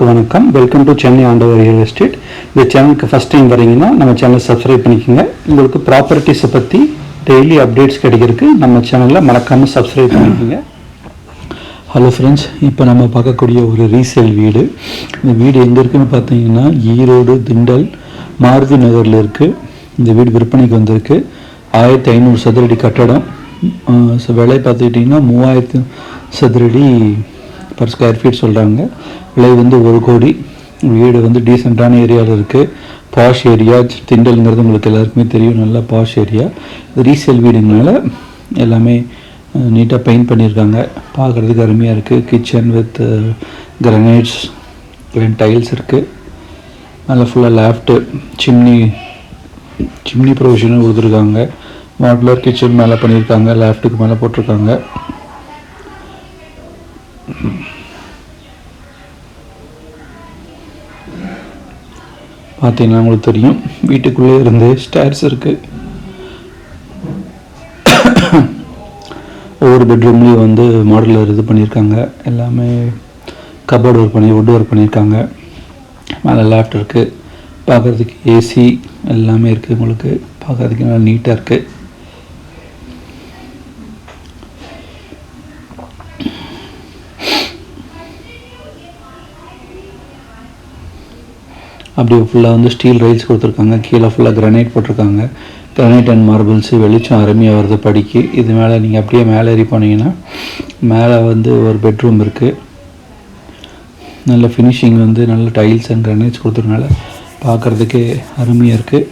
வணக்கம். Welcome to Chennai ஆண்டவர் real estate இந்த சேனலுக்கு ஃபஸ்ட் டைம் வரீங்கன்னா நம்ம சேனலை சப்ஸ்கிரைப் பண்ணிக்கோங்க. உங்களுக்கு ப்ராப்பர்ட்டிஸை பற்றி டெய்லி அப்டேட்ஸ் கிடைக்கிறதுக்கு நம்ம சேனலில் மறக்காமல் சப்ஸ்கிரைப் பண்ணிக்கோங்க. ஹலோ ஃப்ரெண்ட்ஸ் இப்போ நம்ம பார்க்கக்கூடிய ஒரு ரீசேல் வீடு. இந்த வீடு எங்கே இருக்குன்னு பார்த்தீங்கன்னா ஈரோடு திண்டல் மாருதி நகரில் இருக்குது இந்த வீடு விற்பனைக்கு வந்திருக்கு. ஆயிரத்தி ஐநூறு சதுரடி கட்டடம். விலை பார்த்துக்கிட்டிங்கன்னா மூவாயிரத்து சதுரடி பர் ஸ்கொயர் ஃபீட் சொல்கிறாங்க விலை வந்து ஒரு கோடி. வீடு வந்து டீசெண்டான ஏரியாவில் இருக்குது பாஷ் ஏரியா திண்டல்ங்கிறது உங்களுக்கு எல்லாருக்குமே தெரியும். நல்லா பாஷ் ஏரியா இது ரீசேல் வீடுங்கனால எல்லாமே நீட்டாக பெயிண்ட் பண்ணியிருக்காங்க. பார்க்குறதுக்கு அருமையாக இருக்குது கிச்சன் வித் கிரனைட்ஸ் டைல்ஸ் இருக்குது நல்லா ஃபுல்லாக லேஃப்ட்டு சிம்னி சிம்னி ப்ரொவிஷனும் கொடுத்துருக்காங்க. மாடுலர் கிச்சன் மேலே பண்ணியிருக்காங்க. லேஃப்ட்டுக்கு மேலே போட்டிருக்காங்க. பார்த்தீங்கன்னா உங்களுக்கு தெரியும். வீட்டுக்குள்ளே இருந்து ஸ்டேர்ஸ் இருக்குது ஒவ்வொரு பெட்ரூம்லேயும் வந்து மாடலர் இது பண்ணியிருக்காங்க. எல்லாமே கபோர்டு ஒர்க் பண்ணி வுட் ஒர்க் பண்ணியிருக்காங்க. மேலே லேப்ட் இருக்குது பார்க்குறதுக்கு ஏசி எல்லாமே இருக்குது உங்களுக்கு. பார்க்குறதுக்கு நல்லா நீட்டாக இருக்குது அப்படியே ஃபுல்லாக வந்து ஸ்டீல் ரைல்ஸ் கொடுத்துருக்காங்க. கீழே ஃபுல்லாக கிரனைட் போட்டிருக்காங்க. கிரனைட் அண்ட் மார்பிள்ஸ் வெளிச்சம் அருமையாக வருது படிக்கு. இது மேலே நீங்கள் அப்படியே மேலே ஏறி போனீங்கன்னா மேலே வந்து ஒரு பெட்ரூம் இருக்குது நல்ல ஃபினிஷிங் வந்து நல்ல டைல்ஸ் அண்ட் கிரனைட்ஸ் கொடுத்துருனால பார்க்குறதுக்கே அருமையாக இருக்குது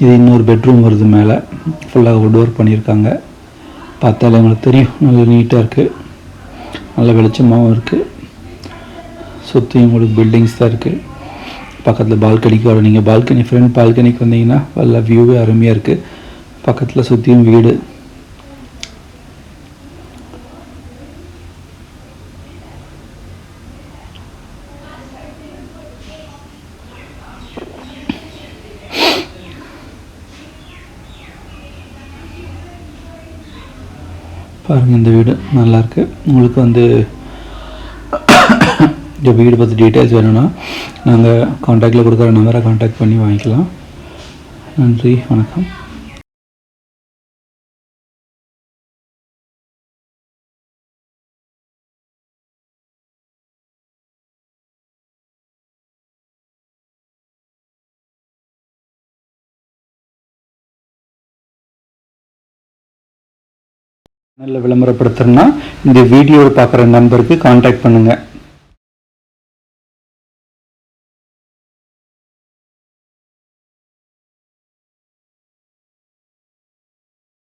இது இன்னொரு பெட்ரூம் வருது மேலே. ஃபுல்லாக வுட் ஒர்க் பண்ணியிருக்காங்க. பார்த்தாலே உங்களுக்கு தெரியும். நல்ல நீட்டாக இருக்குது நல்ல வெளிச்சமாகவும் இருக்குது சுற்றியும் உங்களுக்கு பில்டிங்ஸ் தான் இருக்குது பக்கத்தில் பால்கனிக்கு வர நீங்கள் பால்கனி ஃப்ரண்ட் பால்கனிக்கு வந்தீங்கன்னா நல்ல வியூவே அருமையாக இருக்குது பக்கத்தில் சுற்றியும் வீடு. பாருங்கள் இந்த வீடு நல்லாயிருக்கு உங்களுக்கு வந்து இந்த வீடு பற்றி டீட்டெயில்ஸ் வேணும்னா நாங்கள் காண்டாக்டில் கொடுக்குற நம்பரை காண்டாக்ட் பண்ணி வாங்கிக்கலாம். நன்றி வணக்கம். நல்ல விளம்பரப்படுத்துறேன்னா இந்த வீடியோவை பார்க்குற நம்பருக்கு காண்டாக்ட் பண்ணுங்கள்